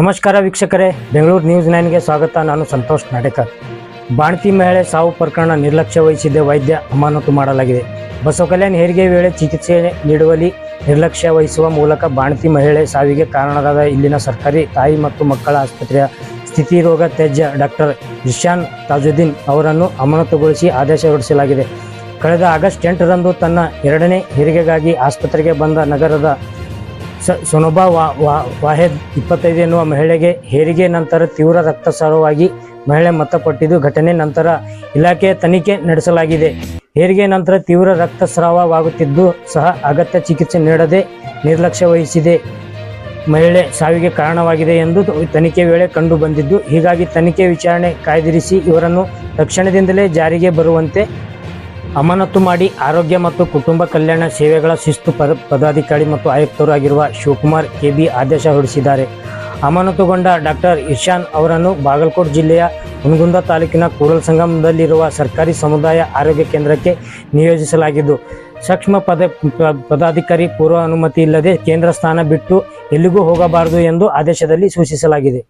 ನಮಸ್ಕಾರ ವೀಕ್ಷಕರೇ, ಬೆಂಗಳೂರು ನ್ಯೂಸ್ ನೈನ್ಗೆ ಸ್ವಾಗತ. ನಾನು ಸಂತೋಷ್ ನಾಡೇಕರ್. ಬಾಣತಿ ಮಹಿಳೆ ಸಾವು ಪ್ರಕರಣ ನಿರ್ಲಕ್ಷ್ಯ ವಹಿಸಿದ್ದ ವೈದ್ಯ ಅಮಾನತು ಮಾಡಲಾಗಿದೆ. ಬಸವ ಕಲ್ಯಾಣ ಹೆರಿಗೆ ವೇಳೆ ಚಿಕಿತ್ಸೆ ನೀಡುವಲ್ಲಿ ನಿರ್ಲಕ್ಷ್ಯ ವಹಿಸುವ ಮೂಲಕ ಬಾಣತಿ ಮಹಿಳೆ ಸಾವಿಗೆ ಕಾರಣರಾದ ಇಲ್ಲಿನ ಸರ್ಕಾರಿ ತಾಯಿ ಮತ್ತು ಮಕ್ಕಳ ಆಸ್ಪತ್ರೆಯ ಸ್ಥಿತಿ ರೋಗ ತ್ಯಾಜ್ಯ ಡಾಕ್ಟರ್ ಇಶಾನ್ ತಾಜುದ್ದೀನ್ ಅವರನ್ನು ಅಮಾನತುಗೊಳಿಸಿ ಆದೇಶ ಹೊರಡಿಸಲಾಗಿದೆ. ಕಳೆದ ಆಗಸ್ಟ್ ಎಂಟರಂದು ತನ್ನ ಎರಡನೇ ಹೆರಿಗೆಗಾಗಿ ಆಸ್ಪತ್ರೆಗೆ ಬಂದ ನಗರದ ಸ ಸೊನೋಬಾ ವಾ ವಾ ವಾಹೆದ್ ಇಪ್ಪತ್ತೈದು ಎನ್ನುವ ಮಹಿಳೆಗೆ ಹೆರಿಗೆ ನಂತರ ತೀವ್ರ ರಕ್ತಸ್ರಾವವಾಗಿ ಮಹಿಳೆ ಮೃತಪಟ್ಟಿದ್ದು ಘಟನೆ ನಂತರ ಇಲಾಖೆ ತನಿಖೆ ನಡೆಸಲಾಗಿದೆ. ಹೆರಿಗೆ ನಂತರ ತೀವ್ರ ರಕ್ತಸ್ರಾವವಾಗುತ್ತಿದ್ದು ಸಹ ಅಗತ್ಯ ಚಿಕಿತ್ಸೆ ನೀಡದೆ ನಿರ್ಲಕ್ಷ್ಯ ವಹಿಸಿದೆ. ಮಹಿಳೆ ಸಾವಿಗೆ ಕಾರಣವಾಗಿದೆ ಎಂದು ತನಿಖೆ ವೇಳೆ ಕಂಡು ಬಂದಿದ್ದು, ಹೀಗಾಗಿ ತನಿಖೆ ವಿಚಾರಣೆ ಕಾಯ್ದಿರಿಸಿ ಇವರನ್ನು ತಕ್ಷಣದಿಂದಲೇ ಜಾರಿಗೆ ಬರುವಂತೆ ಅಮಾನತು ಮಾಡಿ ಆರೋಗ್ಯ ಮತ್ತು ಕುಟುಂಬ ಕಲ್ಯಾಣ ಸೇವೆಗಳ ಶಿಸ್ತು ಪದ ಪದಾಧಿಕಾರಿ ಮತ್ತು ಆಯುಕ್ತರು ಆಗಿರುವ ಶಿವಕುಮಾರ್ ಕೆಬಿ ಆದೇಶ ಹೊರಡಿಸಿದ್ದಾರೆ. ಅಮಾನತುಗೊಂಡ ಡಾಕ್ಟರ್ ಇಶಾನ್ ಅವರನ್ನು ಬಾಗಲಕೋಟ್ ಜಿಲ್ಲೆಯ ಹುನಗುಂದ ತಾಲೂಕಿನ ಕೂಡಲ್ ಸಂಗಮದಲ್ಲಿರುವ ಸರ್ಕಾರಿ ಸಮುದಾಯ ಆರೋಗ್ಯ ಕೇಂದ್ರಕ್ಕೆ ನಿಯೋಜಿಸಲಾಗಿದ್ದು, ಸೂಕ್ಷ್ಮ ಪದ ಪದಾಧಿಕಾರಿ ಪೂರ್ವ ಅನುಮತಿ ಇಲ್ಲದೆ ಕೇಂದ್ರ ಸ್ಥಾನ ಬಿಟ್ಟು ಎಲ್ಲಿಗೂ ಹೋಗಬಾರದು ಎಂದು ಆದೇಶದಲ್ಲಿ ಸೂಚಿಸಲಾಗಿದೆ.